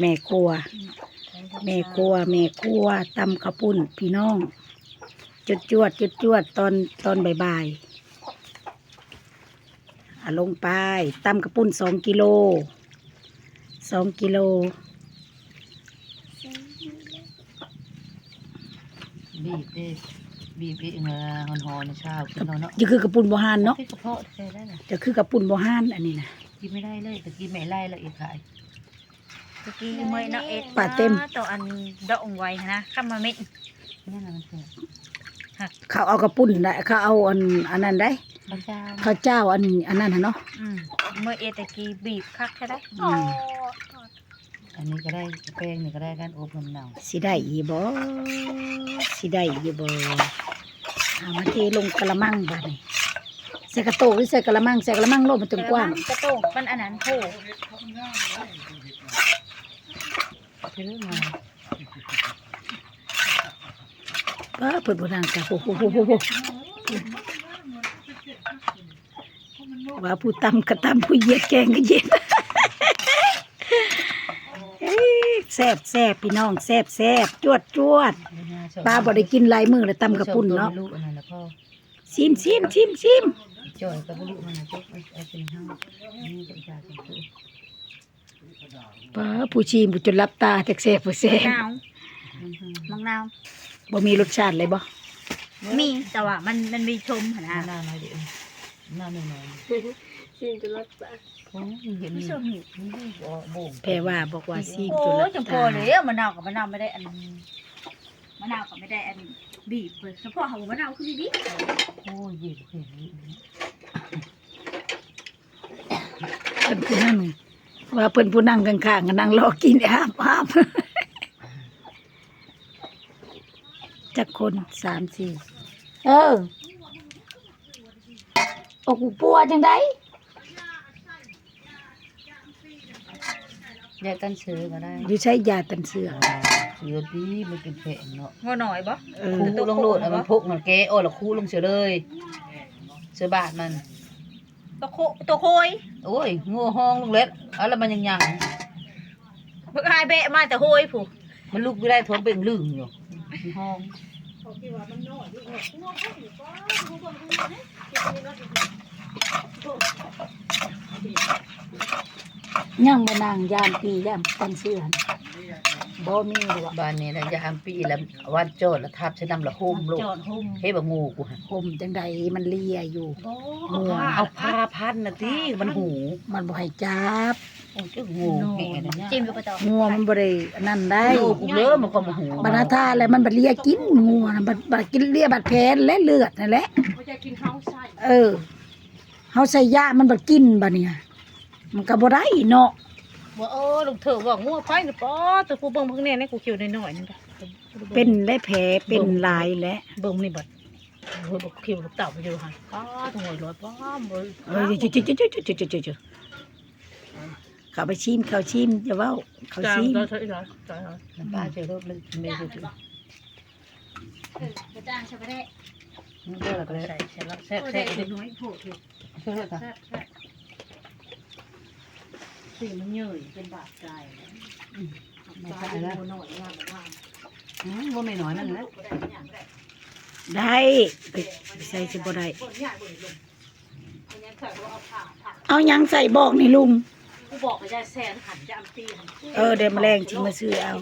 แม่ครัว แม่ครัว แม่ครัวตำข้าวปุ้นพี่น้องจุดจวดจุดจวดตอนตอนบ่ายๆอะลงไปตำข้าวปุ้นสองกิโลสองกิโลบีบเด้บีบเองเออหอนหอนๆเช้ากินเราเนาะจะคือกระปุ้นบ่ฮานเนาะที่กระเพาะใช่ได้น่ะจะคือกระปุ้นบ่ฮานอันนี้นะกินไม่ได้เลยแต่กินไม่ไล่แล้วอีกขาย ตะกี้เมื่อยเนาะเอ็ดปลาเต็ม ตัวอันดอกไว้นะข้ามมาเม็ดนี่น่ะมันเสียเขาเอากระปุ้นได้เขาเอาอันอันนั้นได้พระเจ้าข้าวเจ้าอันอันนั้นน่ะเนาะอืมเมื่อเอ็ดตะกี้บีบคักใช่ไหมอืมอันนี้ก็ได้แป้งนี่ก็ได้กันอบน้ำเน่าสิได้อีบ่สิได้อีบ่เอามาเทลงกระมังบัดนี้ใส่กระโตกหรือใส่กระมังใส่กระมังโลกมันจนกว้าง กระโตกมันอันนั้นโผล่ ไปเรื่องมาป้าเปิดบนางกะโอ้โหโหโหโหว่าผู้ตำก็ตำผู้เยียดแกงก็เยียดแซบแซบพี่น้องแซบแซบจวดจวดป้าบ่ได้กินลายมือเลยตำกระปุ่นเนาะซิมซิมซิมซิมจ่อยกับลูกมันนะจ๊กเอาเป็นห้างนี่จะจ่ายเป็นคือ ป้าผู้ชีมผู้จนรับตาแตกแซ่บผู้แซ่บนาวมังนาวบ่มีรสชาติเลยบ่มีแต่ว่ามันมันมีชมหั่นหน้านะหน้าหน่อยดิหน้าหน่อยหน่อยชิมจะรักษาโอ้ยเห็นมีนี่ชมมีนี่บ่โบ่งแพรว่าบอกว่าซีมโอ้จนรับจังพตาอเลยมะนาวกับมะนาวไม่ได้อันมะนาวกับไม่ได้อันบีบเลยเฉพาะของมะนาวคือบีบโอ้ยเย็นเห็นนี่เพิ่นผู้นั่ง ว่าเพิ่นผู้นั่งข้างๆก็นั่งรอกินอาบอาบจักคนสามสี่เออโอ้กูปัวจังไดแยกกันเชื้อก็ได้อยู่ใช้ยาตันเสือเชื้อดีมันเป็นแผงเนาะงอหน่อยบ่เออคู่ลงโลดเอามันพุกมันแกโอ้ยและคู่ลงเชื้อเลยเชื้อบาทมัน ตัวโคตัวโคยโอ้ยงัวห้องลูกเล็ด เอาแล้วมันยังยังเพิ่งหายเบะมาแต่โคยผู้มันลูกไม่ได้ทนเป็นลึงอยู่ห้องยังบ่นางยามปียามตันเสือ บ่มีหรอกบ้านนี้นะยามปีแล้ววันโจดแล้วทับใช้น้ำละโฮมลูกจอดหุ่มเฮ้ยบ่งูกูฮะห่มจังใดมันเลียอยู่เอาผ้าเอาผ้าพันน่ะติมันหูมันบ่ให้จับโอ้ยเจ้างูแห่นะเนี่ยจิ้มลูกกระจอกงัวมันบ่ได้อันนั้นได้ลูกกูเลิกมันก็มาหูบรรณาทาแล้วมันบัดเลียกินงัวน่ะบัดบัดกินเลียบัดแผลและเลือดนั่นแหละเขาจะกินข้าวใส่เออเฮาใส่ยามันบัดกินบัดเนี่ยมันก็บ่ได้เนาะ ว่าเออลูกเถอะว่างัวไฟนี่ป้อตัวกูเบิ่งเพิ่งเนี่ยนี่กูเขียวน้อยๆนี่ค่ะเป็นและแผลเป็นลายและเบิ่งนี่บัดโอ้ยบักเขียวลูกเต่าไปอยู่ค่ะป้าตัวหอยร้อยป้าเบิ่งเอ้ยจุๆๆๆๆๆเข้าไปชิมเข้าชิมอย่าเว้าเข้าจ้าชิมจ้าจ้าจ้าน้ำปลาเจอรถเลยไม่รู้จุดกระจ้างใช่ไหมได้นี่ก็แล้วก็เลยใส่ใส่แล้วแซ่บแซ่บน้อยโผล่ถูกช่วยเลยค่ะแซ่บแซ่บ สีมันเยื่อยเป็นบาดใจไม่ใช่แล้วอืมว่าไม่น้อยนั่นแหละได้ไปใส่สิบ่ได้เอาหยังใส่บอกนี่ลุงกูบอกไปได้แสนหันจะอัมตีเออเดี๋ยวแมลงชิมาซื้อเอา